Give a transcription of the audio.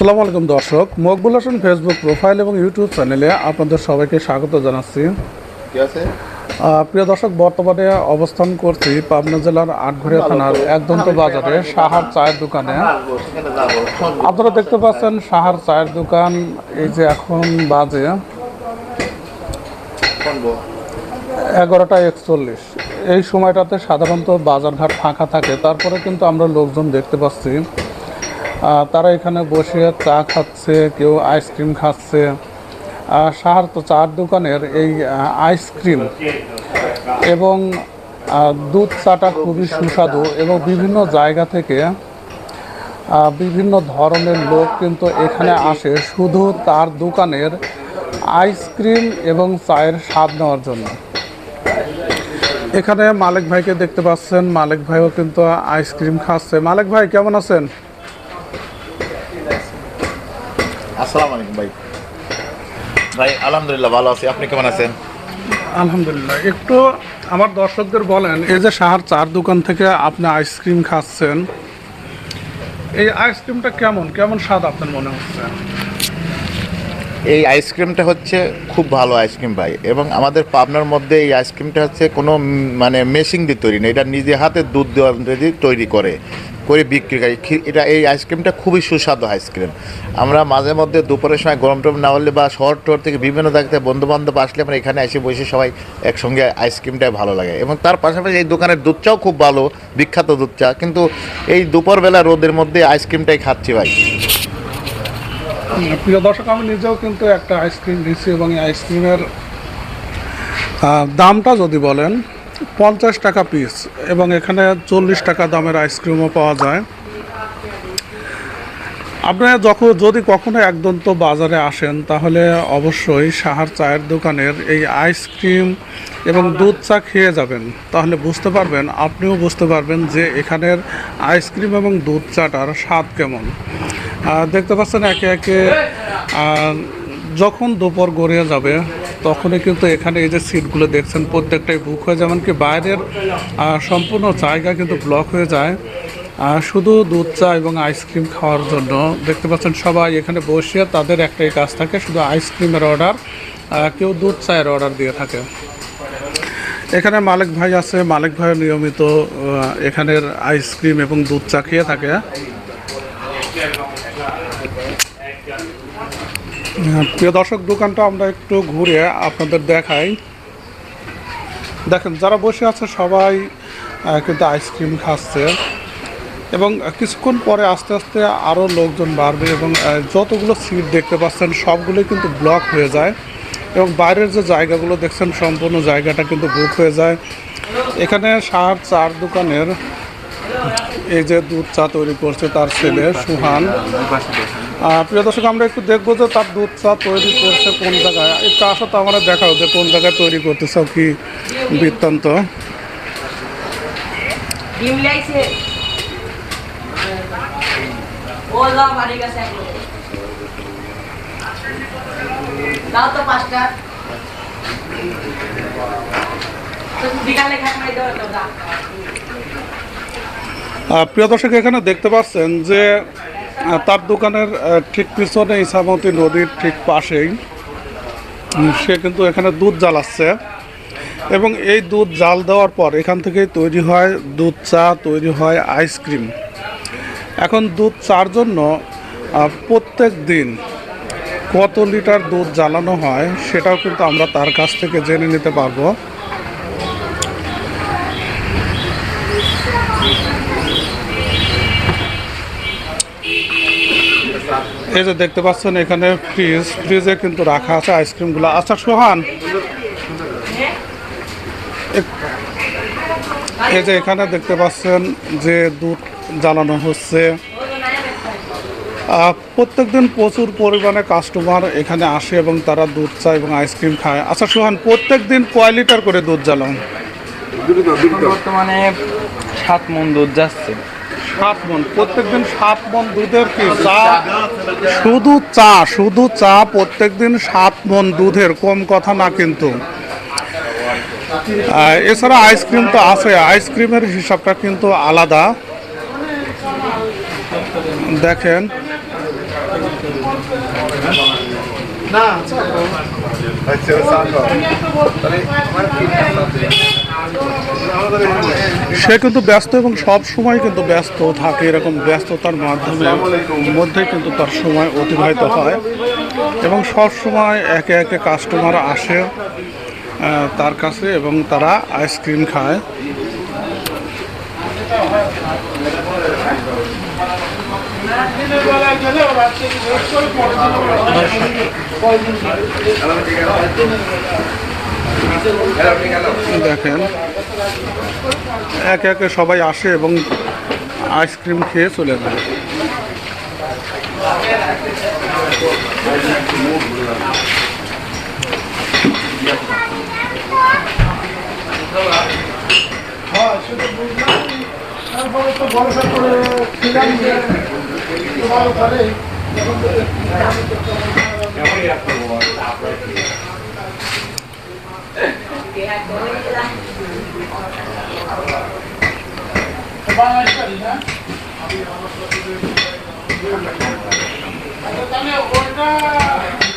আসসালামু আলাইকুম দর্শক মকবুল হাসান ফেসবুক প্রোফাইল এবং ইউটিউব চ্যানেলে আপনাদের সবাইকে স্বাগত জানাচ্ছি। প্রিয় দর্শক বর্তমানে অবস্থান করছি পাবনা জেলার আটঘরিয়া থানার একদন্ত বাজারে সাহার চায়ের দোকানে। আপনারা দেখতে পাচ্ছেন সাহার চায়ের দোকান। এই যে এখন বাজে এগারোটা একচল্লিশ। এই সময়টাতে সাধারণত বাজারঘাট ফাঁকা থাকে। তারপরে কিন্তু আমরা লোকজন দেখতে পাচ্ছি। তারা এখানে বসে চা খাচ্ছে, কেউ আইসক্রিম খাচ্ছে। সাহার তো চার দোকানের এই আইসক্রিম এবং দুধ চাটা খুবই সুস্বাদু এবং বিভিন্ন জায়গা থেকে বিভিন্ন ধরনের লোক কিন্তু এখানে আসে শুধু তার দোকানের আইসক্রিম এবং চায়ের স্বাদ নেওয়ার জন্য। এখানে মালিক ভাইকে দেখতে পাচ্ছেন। মালিক ভাইও কিন্তু আইসক্রিম খাচ্ছে। মালিক ভাই, কেমন আছেন? আসসালামু আলাইকুম ভাই। ভাই আলহামদুলিল্লাহ ভালো আছি। আপনি কেমন আছেন? আলহামদুলিল্লাহ। একটু আমার দর্শকদের বলেন এই যে সাহার চার দোকান থেকে আপনি আইসক্রিম খাচ্ছেন এই আইসক্রিমটা কেমন? কেমন স্বাদ আপনার মনে হচ্ছে? এই আইসক্রিমটা হচ্ছে খুব ভালো আইসক্রিম ভাই। এবং আমাদের পাবনার মধ্যে এই আইসক্রিমটা হচ্ছে কোনো মানে মেশিন দিয়ে তৈরি না এটা নিজে হাতে দুধ দেওয়া দিয়ে তৈরি করে। করে বিক্রি করি। এটা এই আইসক্রিমটা খুবই সুস্বাদু আইসক্রিম। আমরা মাঝে মধ্যে দুপুরের সময় গরম টরম না হলে বা শহর টহর থেকে বিভিন্ন জায়গা থেকে বন্ধু বান্ধব আসলে আমরা এখানে এসে বসে সবাই একসঙ্গে আইসক্রিমটাই ভালো লাগে। এবং তার পাশাপাশি এই দোকানের দুধ চাও খুব ভালো, বিখ্যাত দুধ চা কিন্তু এই দুপুরবেলা রোদের মধ্যে আইসক্রিমটাই খাচ্ছি ভাই। প্রিয় দর্শক, আমি নিজেও কিন্তু একটা আইসক্রিম দিচ্ছি এবং এই আইসক্রিমের দামটা যদি বলেন পঞ্চাশ টাকা পিস এবং এখানে চল্লিশ টাকা দামের আইসক্রিমও পাওয়া যায়। আপনারা যখন যদি কখনো একদম তো বাজারে আসেন, তাহলে অবশ্যই সাহার চায়ের দোকানের এই আইসক্রিম এবং দুধ চা খেয়ে যাবেন। তাহলে বুঝতে পারবেন, আপনিও বুঝতে পারবেন যে এখানের আইসক্রিম এবং দুধ চাটার স্বাদ কেমন। দেখতে পাচ্ছেন একে একে যখন দুপুর গড়িয়ে যাবে তখনই কিন্তু এখানে এই যে সিটগুলো দেখছেন, প্রত্যেকটাই বুক হয়ে যায়, এমনকি বাইরের সম্পূর্ণ জায়গা কিন্তু ব্লক হয়ে যায়। শুধু দুধ চা এবং আইসক্রিম খাওয়ার জন্য দেখতে পাচ্ছেন সবাই এখানে বসে তাদের একটাই কাজ থাকে, শুধু আইসক্রিমের অর্ডার কেউ দুধ চায়ের অর্ডার দিয়ে থাকে। এখানে মালিক ভাই আছে, মালিক ভাই নিয়মিত এখানের আইসক্রিম এবং দুধ চা খেয়ে থাকে। প্রিয় দর্শক, দোকানটা আমরা একটু ঘুরে আপনাদের দেখাই। দেখেন, যারা বসে আছে সবাই কিন্তু আইসক্রিম খাচ্ছে। এবং কিছুক্ষণ পরে আস্তে আস্তে আরও লোকজন বাড়বে এবং যতগুলো সিট দেখতে পাচ্ছেন, সবগুলোই কিন্তু ব্লক হয়ে যায়। এবং বাইরের যে জায়গাগুলো দেখছেন, সম্পূর্ণ জায়গাটা কিন্তু বুক হয়ে যায়। এখানে সার চার দোকানের, এই যে দুধ চা তৈরি করছে তার ছেলে সুহান। প্রিয় দর্শক আমরা একটু দেখব যে তার দুধ চা তৈরি করছে কোন জায়গায়। একটু আসো তো আমরা দেখাও যে কোন জায়গায় তৈরি করতেছ কি বৃত্তান্ত। প্রিয় দর্শক এখানে দেখতে পাচ্ছেন যে তার দোকানের ঠিক পিছনে ইসামতি নদীর ঠিক পাশেই। সে কিন্তু এখানে দুধ জ্বালাচ্ছে। এবং এই দুধ জাল দেওয়ার পর এখান থেকেই তৈরি হয় দুধ চা, তৈরি হয় আইসক্রিম। এখন দুধ চার জন্য প্রত্যেক দিন কত লিটার দুধ জ্বালানো হয়, সেটাও কিন্তু আমরা তার কাছ থেকে জেনে নিতে পারব। এই যে দেখতে পাচ্ছেন, এখানে ফ্রিজ ফ্রিজে কিন্তু রাখা আছে আইসক্রিমগুলো। আচ্ছা সোহান। এই যে এখানে দেখতে পাচ্ছেন যে দুধ জ্বালানো হচ্ছে। প্রত্যেকদিন প্রচুর পরিমাণে কাস্টমার এখানে আসে এবং তারা দুধ চায় এবং আইসক্রিম খায়। আচ্ছা সোহান প্রত্যেক দিন কয় লিটার করে দুধ জ্বালান? বর্তমানে সাত মন দুধ যাচ্ছে। সাত মন প্রত্যেকদিন সাত মন দুধের কি চা শুধু চা শুধু চা প্রত্যেকদিন সাত মন দুধের কম কথা না কিন্তু। এছাড়া আইসক্রিম তো আছে আইসক্রিমের হিসাবটা কিন্তু আলাদা। দেখেন। সে কিন্তু ব্যস্ত এবং সব সময় কিন্তু ব্যস্ত থাকে, এরকম ব্যস্ততার মাধ্যমে মধ্যে কিন্তু তার সময় অতিবাহিত হয় এবং সব সময় একে একে কাস্টমার আসে তার কাছে এবং তারা আইসক্রিম খায়। দেখেন একে একে সবাই আসে এবং আইসক্রিম খেয়ে চলে যায়। તમે ઓર્ડર